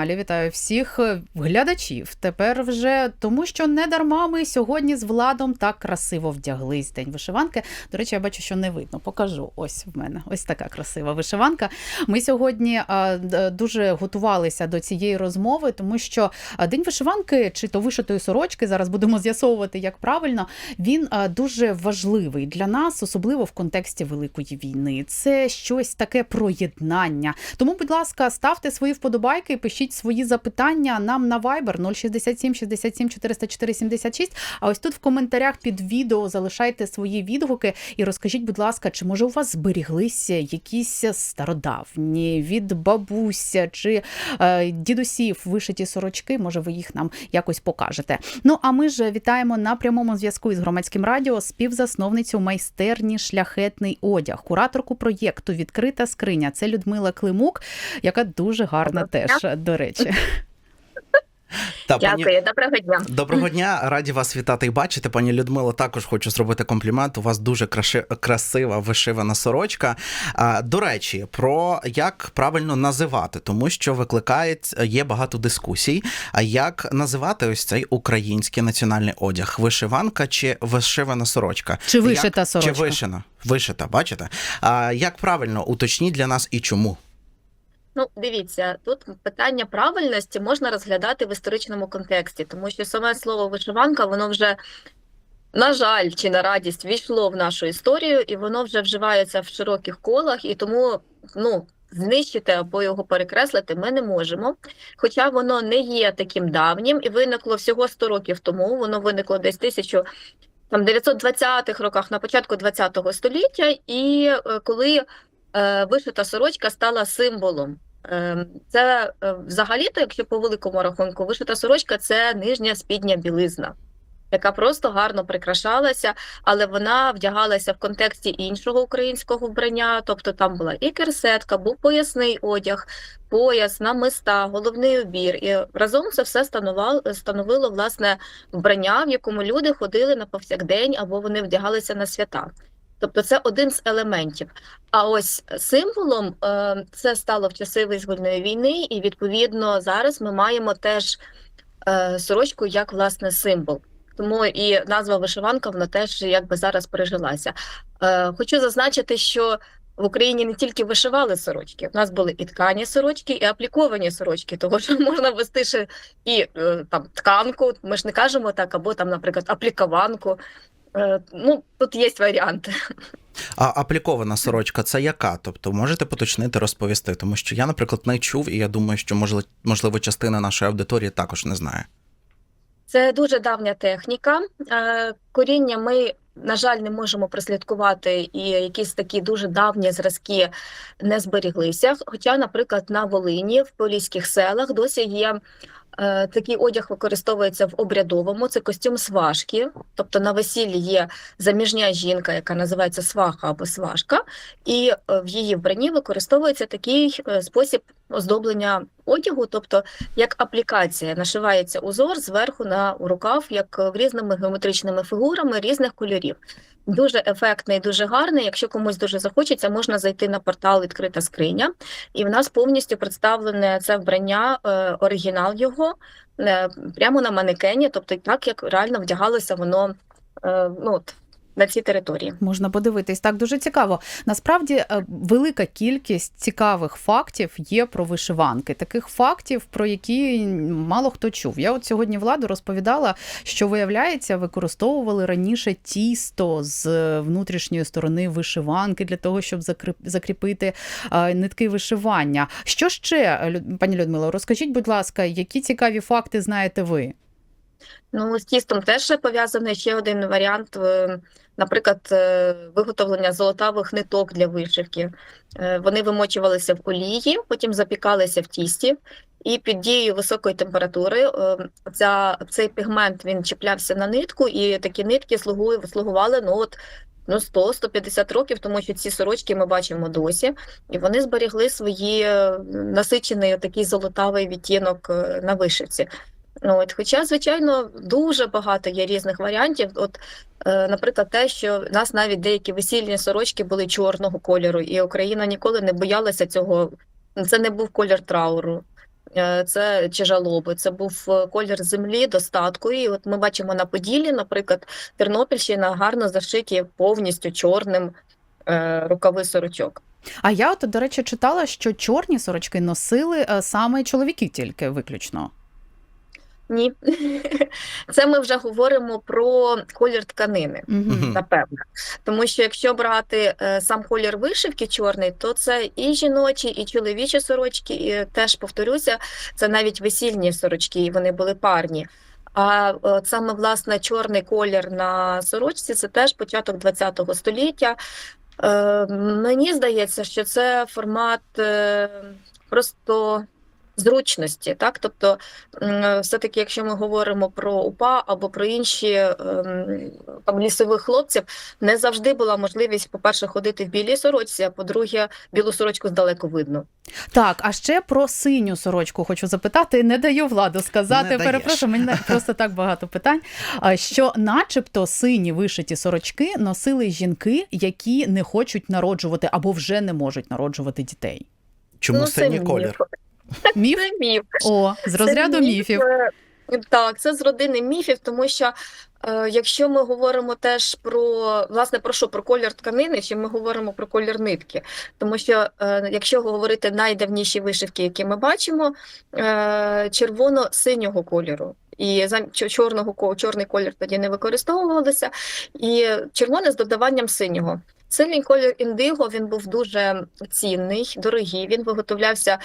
Алі, вітаю всіх е, глядачів. Тепер вже тому, що не дарма ми сьогодні з владом так красиво вдяглись. День вишиванки. До речі, я бачу, що не видно. Покажу. Ось в мене. Ось така красива вишиванка. Ми сьогодні а, дуже готувалися до цієї розмови, тому що день вишиванки чи то вишитої сорочки. Зараз будемо з'ясовувати, як правильно. Він дуже важливий для нас, особливо в контексті великої війни. Це щось таке про єднання. Тому, будь ласка, ставте свої вподобайки, пишіть свої запитання нам на Viber 067 67 404 76. А ось тут в коментарях під відео залишайте свої відгуки і розкажіть, будь ласка, чи може у вас зберіглися якісь стародавні від бабуся чи е, дідусів вишиті сорочки? Може, ви їх нам якось покажете. Ну а ми ж вітаємо на прямому зв'язку із громадським радіо співзасновницю майстерні Шляхетний одяг, кураторку проєкту Відкрита скриня. Це Людмила Климук, яка дуже гарна теж до речі. Та, пані... Доброго дня. Доброго дня, раді вас вітати і бачити. Пані Людмило, також хочу зробити комплімент. У вас дуже краши... красива вишивана сорочка. А, до речі, про як правильно називати, тому що викликає є багато дискусій. А як називати ось цей український національний одяг? Вишиванка чи вишивана сорочка? Чи вишита як... сорочка? Чи вишина? Вишита, бачите? А як правильно уточніть для нас і чому? Ну, дивіться, тут питання правильності можна розглядати в історичному контексті, тому що саме слово вишиванка, воно вже, на жаль, чи на радість війшло в нашу історію, і воно вже вживається в широких колах, і тому ну, знищити або його перекреслити ми не можемо. Хоча воно не є таким давнім і виникло всього 100 років тому, воно виникло десь тисячу. Там 920-х роках на початку 20-го століття, і е, коли е, вишита сорочка стала символом. Е, Це е, взагалі-то, якщо по великому рахунку, вишита сорочка це нижня спідня білизна, яка просто гарно прикрашалася, але вона вдягалася в контексті іншого українського вбрання. Тобто там була і керсетка, був поясний одяг, пояс, намиста, головний убір. І разом це все становало, становило власне вбрання, в якому люди ходили на повсякдень або вони вдягалися на свята. Тобто це один з елементів. А ось символом е, це стало в часи визвольної війни, і відповідно зараз ми маємо теж е, сорочку як власне символ. Тому і назва вишиванка вона теж якби зараз прижилася. Е, хочу зазначити, що в Україні не тільки вишивали сорочки, у нас були і ткані сорочки, і апліковані сорочки, того що можна вести ще і там тканку. Ми ж не кажемо так, або там, наприклад, аплікованку. Е, ну тут є варіанти. А аплікована сорочка це яка? Тобто можете поточнити розповісти, тому що я, наприклад, не чув, і я думаю, що можливо, частина нашої аудиторії також не знає. Це дуже давня техніка. Е, Коріння ми, на жаль, не можемо прослідкувати, і якісь такі дуже давні зразки не зберіглися. Хоча, наприклад, на Волині, в поліських селах, досі є такий одяг використовується в обрядовому. Це костюм сважки. Тобто на весіллі є заміжня жінка, яка називається сваха або сважка, і е, в її вбранні використовується такий е, спосіб оздоблення одягу, тобто як аплікація, нашивається узор зверху на рукав, як різними геометричними фігурами різних кольорів. Дуже ефектний, дуже гарний. Якщо комусь дуже захочеться, можна зайти на портал Відкрита скриня, і в нас повністю представлене це вбрання, е, оригінал його е, прямо на манекені, тобто так як реально вдягалося воно е, ну, от, на цій території. Можна подивитись. Так, дуже цікаво. Насправді е, велика кількість цікавих фактів є про вишиванки. Таких фактів, про які мало хто чув. Я от сьогодні владу розповідала, що виявляється, використовували раніше тісто з внутрішньої сторони вишиванки для того, щоб закріп- закріпити е, нитки вишивання. Що ще, пані Людмило, розкажіть, будь ласка, які цікаві факти знаєте ви? Ну, з тістом теж пов'язаний ще один варіант, е, наприклад, е, виготовлення золотавих ниток для вишивки. Е, Вони вимочувалися в олії, потім запікалися в тісті, і під дією високої температури ця, цей пігмент він чіплявся на нитку, і такі нитки слугу- слугували ну, от, ну, 100-150 років, тому що ці сорочки ми бачимо досі, і вони зберігли свої насичений такий золотавий відтінок на вишивці. От, хоча, звичайно, дуже багато є різних варіантів. От, е, наприклад, те, що в нас навіть деякі весільні сорочки були чорного кольору, і Україна ніколи не боялася цього. Це не був колір трауру. е, це чи жалоби. Це був е, колір землі, достатку. І от ми бачимо на Поділлі, наприклад, Тернопільщина гарно зашиті повністю чорним е, рукави сорочок. А я от, до речі, читала, що чорні сорочки носили е, саме чоловіки тільки виключно. Ні, це ми вже говоримо про колір тканини. Угу. Напевно, тому що якщо брати е, сам колір вишивки чорний, то це і жіночі, і чоловічі сорочки. І теж повторюся, це навіть весільні сорочки, і вони були парні. А от саме власне чорний колір на сорочці це теж початок ХХ століття. Е, мені здається, що це формат е, просто зручності, так? Тобто, все-таки, якщо ми говоримо про УПА або про інші ем, там лісових хлопців, не завжди була можливість, по-перше, ходити в білій сорочці, а по-друге, білу сорочку здалеку видно. Так, а ще про синю сорочку хочу запитати. Не даю владу сказати. Не. Перепрошую, мене просто так багато питань. Що, начебто, сині вишиті сорочки носили жінки, які не хочуть народжувати або вже не можуть народжувати дітей. Чому Ну, синій колір? Міф? Це міф. О, з розряду Це міф, міфів. е, Так, це з родини міфів, тому що е, якщо ми говоримо теж про власне про що про колір тканини, чи ми говоримо про колір нитки, тому що е, якщо говорити найдавніші вишивки, які ми бачимо, е, червоно-синього кольору. І чорного чорний колір тоді не використовувалося, і червоне з додаванням синього. Синій колір індиго він був дуже цінний, дорогий. Він виготовлявся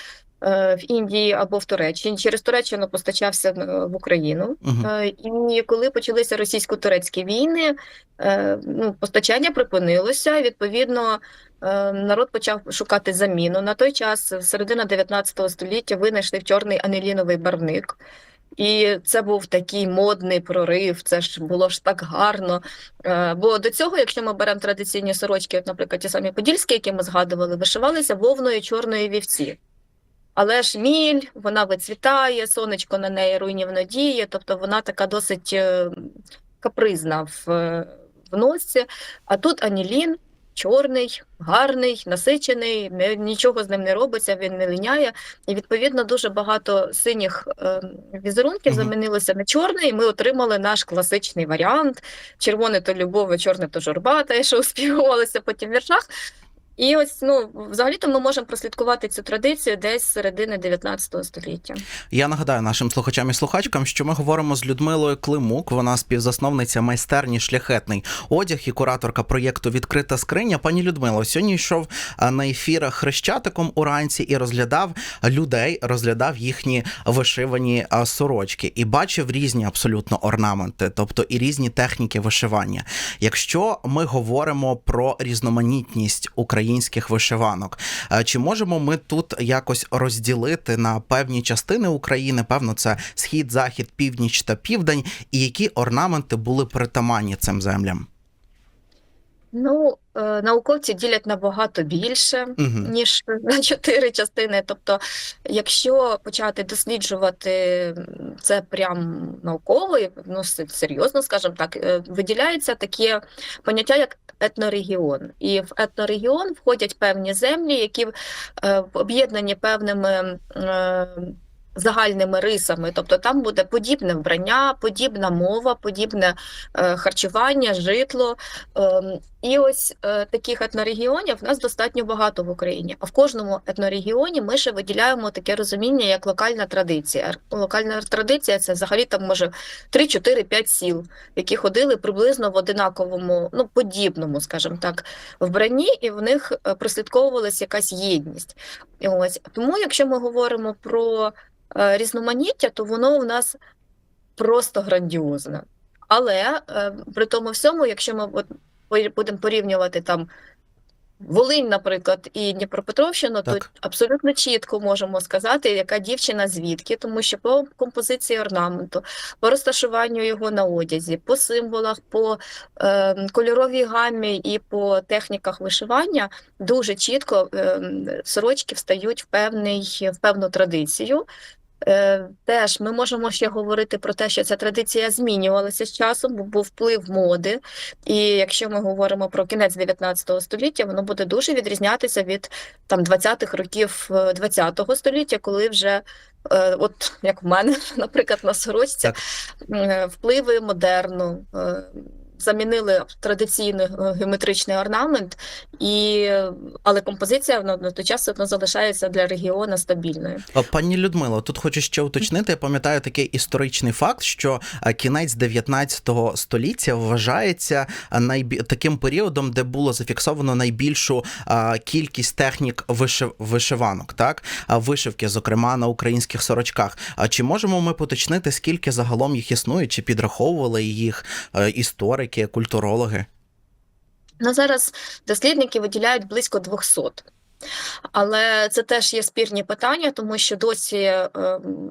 в Індії або в Туреччині. Через Туреччину постачався е, в Україну. Мгм. Е, І коли почалися російсько-турецькі війни, е, ну, постачання припинилося. Відповідно, е, народ почав шукати заміну. На той час, середина 19 століття, винайшли чорний анеліновий барвник. І це був такий модний прорив, це ж було ж так гарно. Е, Бо до цього, якщо ми беремо традиційні сорочки, от, наприклад, ті самі подільські, які ми згадували, вишивалися вовною чорної вівці. Але ж міль, вона вицвітає, сонечко на неї руйнівно діє, тобто вона така досить е, капризна в, е, в носці. А тут анілін чорний, гарний, насичений, нічого з ним не робиться, він не линяє. І відповідно дуже багато синіх е, візерунків замінилося на чорний, і ми отримали наш класичний варіант. Червоне то любове, чорне то журба, те, що успівувалося потім в віршах. І ось ну взагалі-то ми можемо прослідкувати цю традицію десь з середини 19 століття. Я нагадаю нашим слухачам і слухачкам, що ми говоримо з Людмилою Климук. Вона співзасновниця майстерні шляхетний одяг і кураторка проєкту Відкрита скриня. Пані Людмило, сьогодні йшов на ефір хрещатиком уранці і розглядав людей, розглядав їхні вишивані сорочки і бачив різні абсолютно орнаменти, тобто і різні техніки вишивання. Якщо ми говоримо про різноманітність українських вишиванок, е, чи можемо ми тут якось розділити на певні частини України? Певно, це схід, захід, північ та південь, і які орнаменти були притаманні цим землям? Ну, науковці ділять набагато більше. Угу. ніж на чотири частини. Тобто, якщо почати досліджувати це прям науково, ну серйозно, скажімо так, е, виділяється таке поняття як етнорегіон. І в етнорегіон входять певні землі, які е, об'єднані певними. е, Загальними рисами, тобто там буде подібне вбрання, подібна мова, подібне е, харчування, житло. Ем, і ось е, таких етнорегіонів в нас достатньо багато в Україні. А в кожному етнорегіоні ми ще виділяємо таке розуміння, як локальна традиція. Локальна традиція це взагалі там може 3, 4, 5 сіл, які ходили приблизно в одинаковому, ну подібному, скажімо так, вбранні, і в них е, прослідковувалась якась єдність. І ось тому, якщо ми говоримо про е, різноманіття, то воно в нас просто грандіозне. Але е, при тому всьому, якщо ми от будемо порівнювати там Волинь, наприклад, і Дніпропетровщину, то абсолютно чітко можемо сказати, яка дівчина звідки, тому що по композиції орнаменту, по розташуванню його на одязі, по символах, по е, кольоровій гамі і по техніках вишивання дуже чітко е, сорочки встають в певний в певну традицію. Е, Теж ми можемо ще говорити про те, що ця традиція змінювалася з часом, бо був вплив моди. І якщо ми говоримо про кінець 19 століття, воно буде дуже відрізнятися від там 20-х років е, 20 століття, коли вже, е, от як в мене, наприклад, на сорочці, Так. е, впливи модерну. Е, Замінили традиційний е, геометричний орнамент, і, е, але композиція на, на той час залишається для регіону стабільною. Пані Людмило, тут хочу ще уточнити. Я пам'ятаю такий історичний факт, що кінець 19 століття вважається найбі... таким періодом, де було зафіксовано найбільшу кількість технік вишив... вишиванок, так а, вишивки, зокрема на українських сорочках. А чи можемо ми поточнити, скільки загалом їх існує, чи підраховували їх е, історики, культурологи? Ну, зараз дослідники виділяють близько 200. Але це теж є спірні питання, тому що досі е,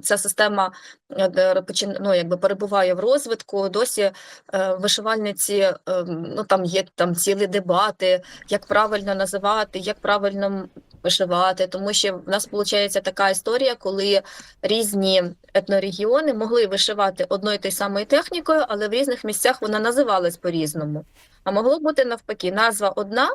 ця система е, ну, якби перебуває в розвитку. Досі е, вишивальниці, ну там є там цілі дебати, як правильно називати, як правильно вишивати. Тому що в нас виходить така історія, коли різні етнорегіони могли вишивати одною і тою самою технікою, але в різних місцях вона називалась по-різному. А могло бути навпаки, назва одна,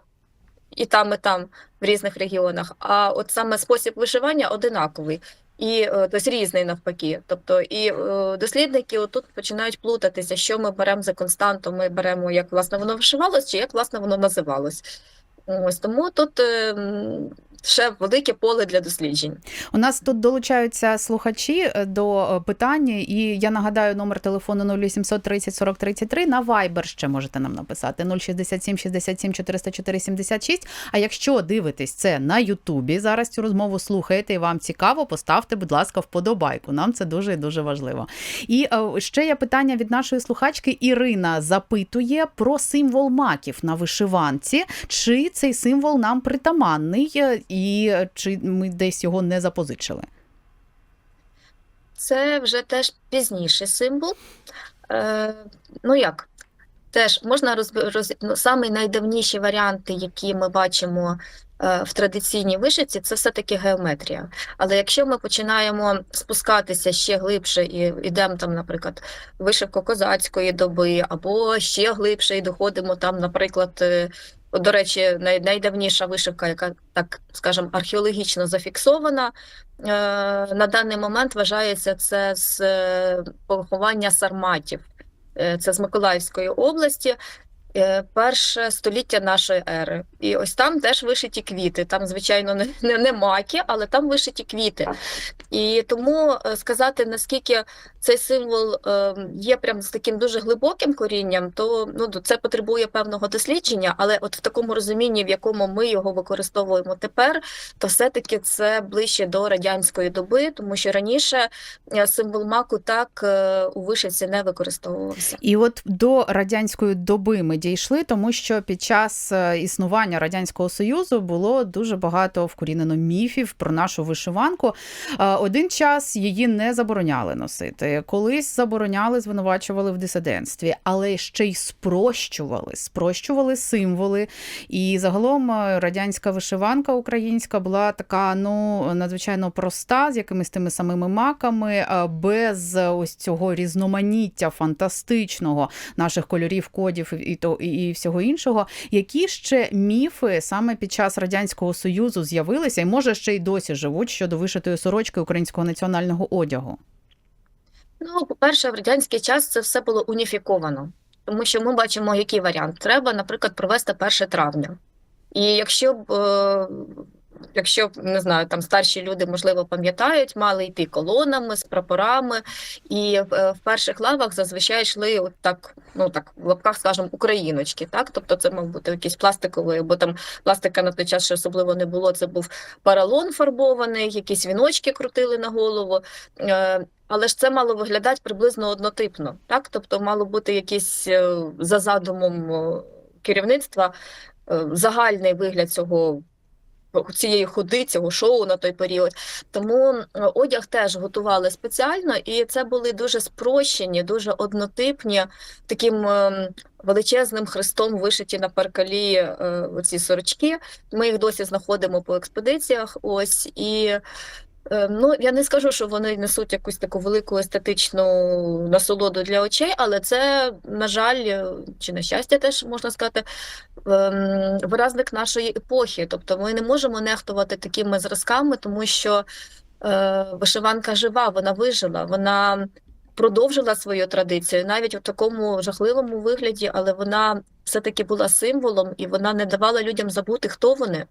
і там, і там в різних регіонах, а от саме спосіб вишивання одинаковий. І е, тобто різний навпаки. Тобто, і е, дослідники отут починають плутатися, що ми беремо за константу. Ми беремо, як власне воно вишивалось, чи як власне воно називалось. Ось тому тут е, м, ще велике поле для досліджень. У нас тут долучаються слухачі е, до е, питання, і я нагадаю номер телефону 0800 30 40 33. На Viber ще можете нам написати 067 67 404 76. А якщо дивитесь це на Ютубі, зараз цю розмову слухаєте і вам цікаво, поставте, будь ласка, вподобайку. Нам це дуже і дуже важливо. І е, ще є питання від нашої слухачки. Ірина запитує про символ маків на вишиванці. Чи цей символ нам притаманний, і е, чи ми десь його не запозичили? Це вже теж пізніший символ. Е, ну як? Теж можна роз, ну, самі найдавніші варіанти, які ми бачимо е, в традиційній вишивці, це все-таки геометрія. Але якщо ми починаємо спускатися ще глибше і йдемо там, наприклад, вишивку козацької доби, або ще глибше і доходимо там, наприклад, е, до речі, най, найдавніша вишивка, яка так скажемо, археологічно зафіксована, е, на даний момент вважається це з е, поховання сарматів. Е, Це з Миколаївської області, перше століття нашої ери. І ось там теж вишиті квіти. Там, звичайно, не, не, не маки, але там вишиті квіти. І тому сказати, наскільки цей символ е, є прям з таким дуже глибоким корінням, то ну, це потребує певного дослідження, але от в такому розумінні, в якому ми його використовуємо тепер, то все-таки це ближче до радянської доби, тому що раніше е, символ маку так е, у вишивці не використовувався. І от до радянської доби ми дійшли, тому що під час існування радянського союзу було дуже багато вкорінено міфів про нашу вишиванку. Один час її не забороняли носити. Колись забороняли, звинувачували в дисидентстві, але ще й спрощували, спрощували символи. І загалом е, радянська вишиванка українська була така ну надзвичайно проста, з якимись тими самими маками, е, без ось цього різноманіття фантастичного наших кольорів, кодів і то і всього іншого. Які ще міфи саме під час радянського союзу з'явилися, і може ще й досі живуть щодо вишитої сорочки українського національного одягу? Ну, по-перше, в радянський час це все було уніфіковано, тому що ми бачимо, який варіант. Треба, наприклад, провести 1 травня. І якщо б, е, якщо б, не знаю, там старші люди, можливо, пам'ятають, мали йти колонами з прапорами, і е, в перших лавах зазвичай йшли от так, ну так, в лапках, скажімо, україночки, так? Тобто це мав бути якийсь пластиковий, бо там пластика на той час ще особливо не було. Це був паралон фарбований, якісь віночки крутили на голову. Е, але ж це мало виглядати приблизно однотипно, так? Тобто мало бути якийсь е, за задумом е, керівництва е, загальний вигляд цього цієї ходи, цього шоу на той період. Тому одяг теж готували спеціально, і це були дуже спрощені, дуже однотипні, таким величезним хрестом вишиті на паркалі оці сорочки. Ми їх досі знаходимо по експедиціях. Ось і Ну, я не скажу, що вони несуть якусь таку велику естетичну насолоду для очей, але це, на жаль, е, чи на щастя, теж можна сказати, ем, виразник нашої епохи. Тобто ми не можемо нехтувати такими зразками, тому що е, вишиванка жива, вона вижила, вона продовжила свою традицію, навіть у такому жахливому вигляді, але вона все-таки була символом і вона не давала людям забути, хто вони.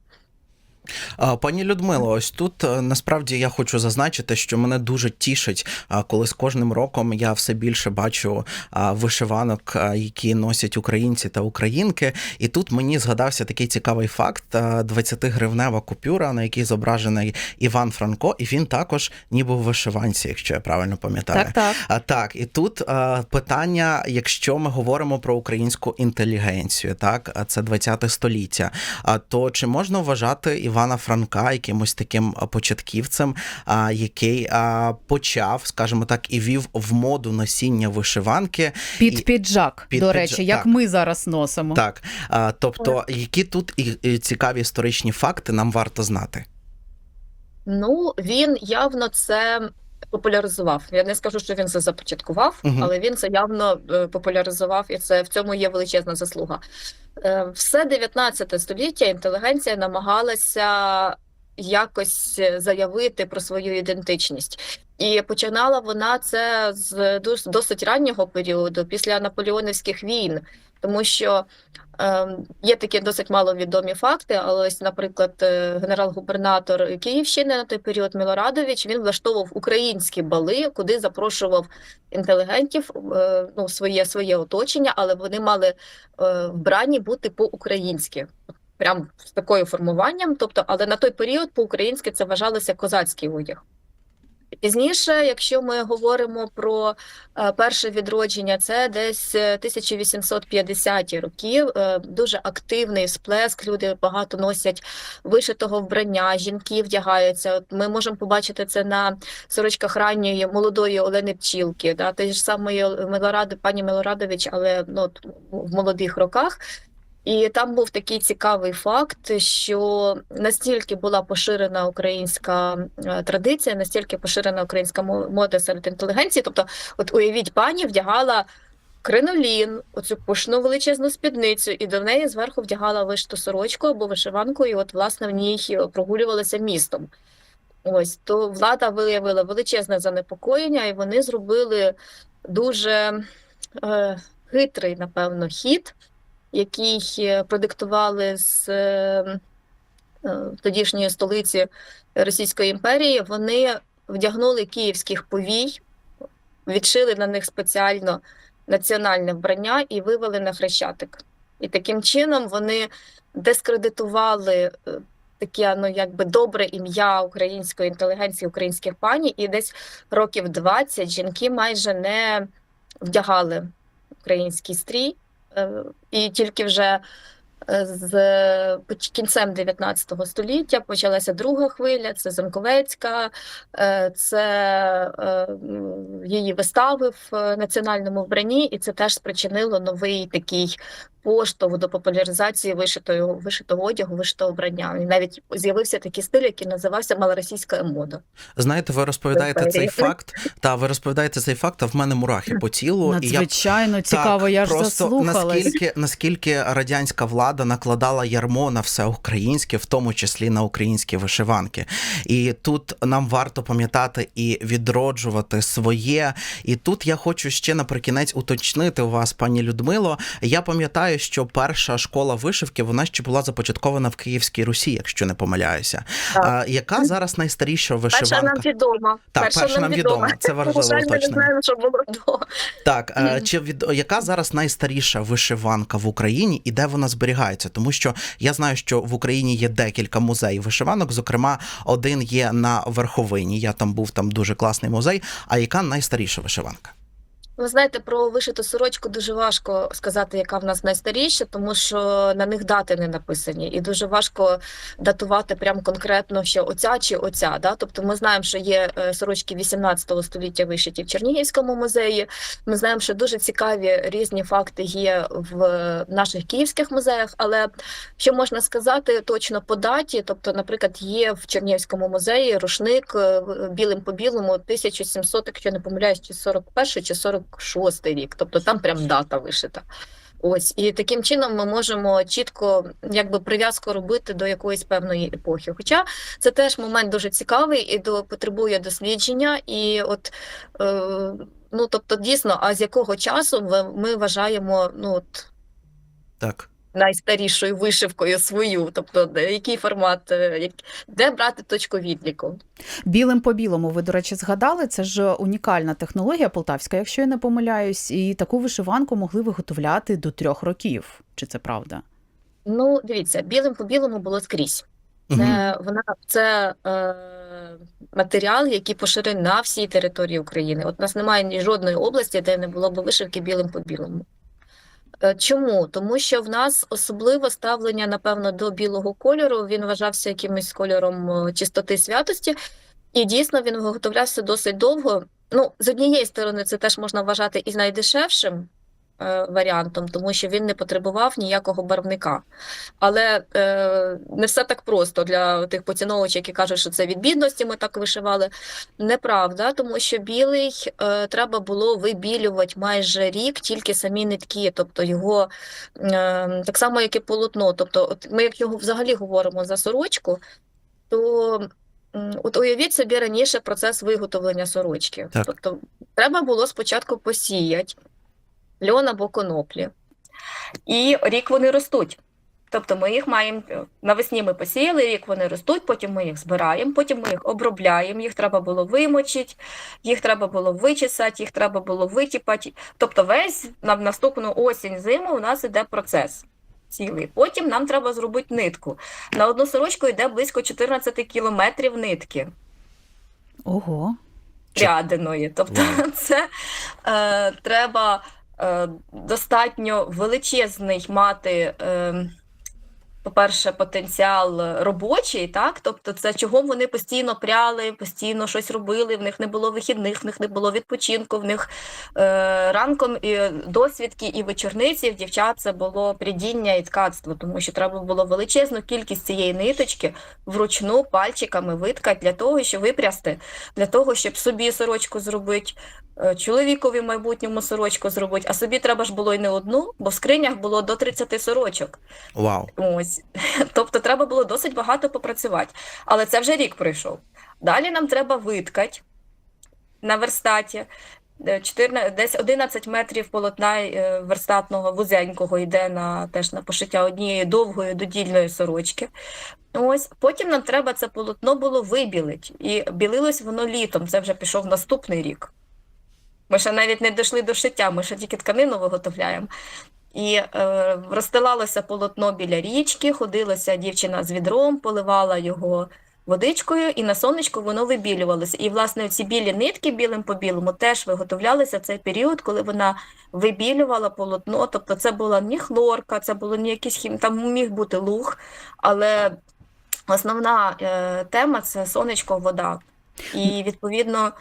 Пані Людмило, ось тут е, насправді я хочу зазначити, що мене дуже тішить, коли з кожним роком я все більше бачу вишиванок, які носять українці та українки. І тут мені згадався такий цікавий факт: 20-гривнева купюра, на якій зображений Іван Франко, і він також ніби в вишиванці, якщо я правильно пам'ятаю. Так, так. Так, і тут питання, якщо ми говоримо про українську інтелігенцію, так, це 20 століття. То чи можна вважати Івана Франка якимось таким початківцем, а, який а, почав, скажімо так, і вів в моду носіння вишиванки? Під І- піджак, Під до піджак, речі, як так. ми зараз носимо. Так, а, тобто, які тут і, і цікаві історичні факти нам варто знати? Ну, він явно це популяризував. Я не скажу, що він це започаткував, Мгм. але він це явно е, популяризував, і це в цьому є величезна заслуга. Е, Все 19 століття інтелігенція намагалася якось заявити про свою ідентичність. І починала вона це з дос- досить раннього періоду, після наполеонівських війн, тому що Ем, Є такі досить маловідомі факти, але ось, наприклад, е, генерал-губернатор Київщини на той період Мілорадович він влаштовував українські бали, куди запрошував інтелігентів, е, ну, своє, своє оточення, але вони мали е, вбрані бути по-українськи. Прям з такою формуванням. Тобто, але на той період по-українськи це вважалося козацький одяг. Пізніше, якщо ми говоримо про е, перше відродження, це десь е, 1850-ті роки. Е, Дуже активний сплеск. Люди багато носять вишитого вбрання, жінки вдягаються. Ми можемо побачити це на сорочках ранньої молодої Олени Пчілки, да, тієї ж самої Милоради, пані Милорадович, але ну, в молодих роках. І там був такий цікавий факт, що настільки була поширена українська е, традиція, настільки поширена українська мода серед інтелігенції. Тобто, от уявіть, пані вдягала кринолін, оцю пушну величезну спідницю, і до неї зверху вдягала вишиту сорочку або вишиванку, і от, власне, в ній прогулювалася містом. Ось то влада виявила величезне занепокоєння, і вони зробили дуже е, хитрий, напевно, хід який е, продиктували з е, е, тодішньої столиці Російської імперії, вони вдягнули київських повій, відшили на них спеціально національне вбрання і вивели на хрещатик. І таким чином вони дискредитували е, таке ну, якби добре ім'я української інтелігенції, українських пані, і десь років 20 жінки майже не вдягали український стрій. Е, І тільки вже е, з кінцем 19 століття почалася друга хвиля, це Замковецька, е, це її вистави в національному вбранні, і це теж спричинило новий такий поштовх до популяризації вишитого, вишитого одягу, вишитого вбрання. І навіть з'явився такий стиль, який називався малоросійська мода. Знаєте, ви розповідаєте цей факт, та ви розповідаєте цей факт, а в мене мурахи по тілу. і я Надзвичайно цікаво, я ж просто заслухалась. наскільки, наскільки радянська влада накладала ярмо на все українське, в тому числі на українські вишиванки. І тут нам варто пам'ятати і відроджувати своє. І тут я хочу ще наприкінець уточнити у вас, пані Людмило. Я пам'ятаю, що перша школа вишивки вона ще була започаткована в Київській Русі, якщо не помиляюся. Так. А, яка зараз найстаріша Перша нам відома. Так, перша нам відома. Це важливо жаль, ми не знаємо, що було до. Так, Мгм. чи від яка зараз найстаріша вишиванка в Україні і де вона зберігається? Тому що я знаю, що в Україні є декілька музеїв вишиванок. Зокрема, один є на Верховині. Я там був там дуже класний музей. А яка найстаріша вишиванка? Ви знаєте, про вишиту сорочку дуже важко сказати, яка в нас найстаріша, тому що на них дати не написані, і дуже важко датувати прям конкретно, що оця чи оця. Да? Тобто ми знаємо, що є е, сорочки 18 століття вишиті в Чернігівському музеї. Ми знаємо, що дуже цікаві різні факти є в наших київських музеях. Але що можна сказати точно по даті? Тобто, наприклад, є в Чернігівському музеї рушник е, білим по білому 1700, якщо не помиляюсь, чи 41 чи 46 рік. Тобто там прям дата вишита. Ось і таким чином ми можемо чітко якби прив'язку робити до якоїсь певної епохи. Хоча це теж момент дуже цікавий і до потребує дослідження. І от е, ну тобто, дійсно, а з якого часу ми вважаємо ну от Так. Найстарішою вишивкою свою, тобто де- який формат, е, де брати точку відліку? Білим по білому, ви, до речі, згадали, це ж унікальна технологія полтавська, якщо я не помиляюсь, і таку вишиванку могли виготовляти до трьох років. Чи це правда? Ну, дивіться, білим по білому було скрізь. Це вона це е, матеріал, який поширений на всій території України. От у нас немає ні жодної області, де не було б вишивки білим по білому. Е, Чому? Тому що в нас особливе ставлення, напевно, до білого кольору. Він вважався якимось кольором е, чистоти святості, і дійсно він виготовлявся досить довго. Ну, з однієї сторони, це теж можна вважати і найдешевшим варіантом, тому що він не потребував ніякого барвника. Але е, не все так просто для тих поціновувачів, які кажуть, що це від бідності ми так вишивали. Неправда, тому що білий е, треба було вибілювати майже рік тільки самі нитки, тобто його е, так само, як і полотно. Тобто, от ми, якщо взагалі говоримо за сорочку, то от уявіть собі раніше процес виготовлення сорочки. Так. Тобто, треба було спочатку посіяти льон або коноплі. І рік вони ростуть. Тобто ми їх маємо навесні ми посіяли, рік вони ростуть, потім ми їх збираємо, потім ми їх обробляємо, їх треба було вимочити, їх треба було вичесати, їх треба було витіпати. Тобто весь на наступну осінь зиму у нас іде процес цілий. Потім нам треба зробити нитку. На одну сорочку йде близько 14 кілометрів нитки Ого. пряденої. Тобто Вау. це е, треба е, достатньо величезний мати. Е, по-перше, потенціал робочий, так? Тобто, це чого вони постійно пряли, постійно щось робили, в них не було вихідних, в них не було відпочинку, в них е, ранком і досвідки і вечорниці в дівчат це було прядіння і ткацтво, тому що треба було величезну кількість цієї ниточки вручну пальчиками виткати для того, щоб випрясти, для того, щоб собі сорочку зробити, е, чоловікові в майбутньому сорочку зробити, а собі треба ж було й не одну, бо в скринях було до 30 сорочок. Вау. Ось. Тобто треба було досить багато попрацювати. Але це вже рік пройшов. Далі нам треба виткати на верстаті. Е, 14, десь 11 метрів полотна е, верстатного вузенького йде на теж на пошиття однієї довгої додільної сорочки. Ось потім нам треба це полотно було вибілити. І білилось воно літом. Це вже пішов наступний рік. Ми ще навіть не дійшли до шиття, ми ще тільки тканину виготовляємо. І е, розстилалося полотно біля річки, ходилася дівчина з відром, поливала його водичкою, і на сонечку воно вибілювалося. І, власне, ці білі нитки білим по білому теж виготовлялися цей період, коли вона вибілювала полотно. Тобто це була не хлорка, це було не якийсь хім, там міг бути луг, але основна е, тема це сонечко, вода. І відповідно.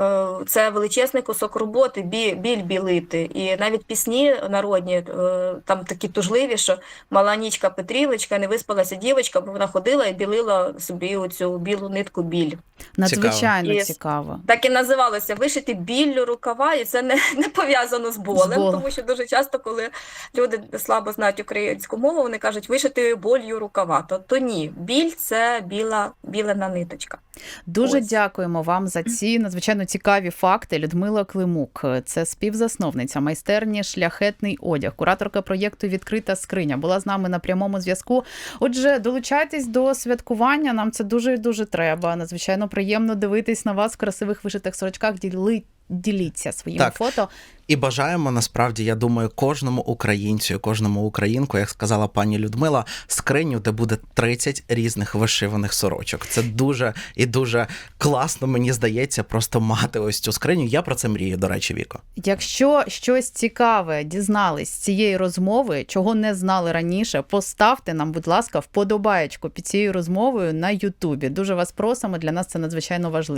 Е, Це величезний кусок роботи, бі- біль білити. І навіть пісні народні е, там такі тужливі, що мала нічка Петрівочка, не виспалася дівочка, бо вона ходила і білила собі оцю білу нитку біль. Надзвичайно Цікаво. цікаво. Так і називалося вишити біллю рукава, і це не, не пов'язано з болем, З болем. тому що дуже часто, коли люди слабо знають українську мову, вони кажуть вишити болью рукава. То, то ні, біль це біла, білена ниточка. Дуже Ось. дякуємо вам за ці надзвичайно цікаві факти. Людмила Климук, це співзасновниця майстерні Шляхетний одяг, кураторка проєкту Відкрита скриня. Була з нами на прямому зв'язку. Отже, долучайтесь до святкування. Нам це дуже дуже треба. Надзвичайно приємно дивитись на вас в красивих вишитих сорочках. Діли... діліться своїми Так. фото. І бажаємо насправді, я думаю, кожному українцю, кожному українку, як сказала пані Людмила, скриню, де буде 30 різних вишиваних сорочок. Це дуже і дуже класно, мені здається, просто мати ось цю скриню. Я про це мрію, до речі, Віко. Якщо щось цікаве дізнались з цієї розмови, чого не знали раніше, поставте нам, будь ласка, вподобаєчку під цією розмовою на Ютубі. Дуже вас просимо. Для нас це надзвичайно важливо.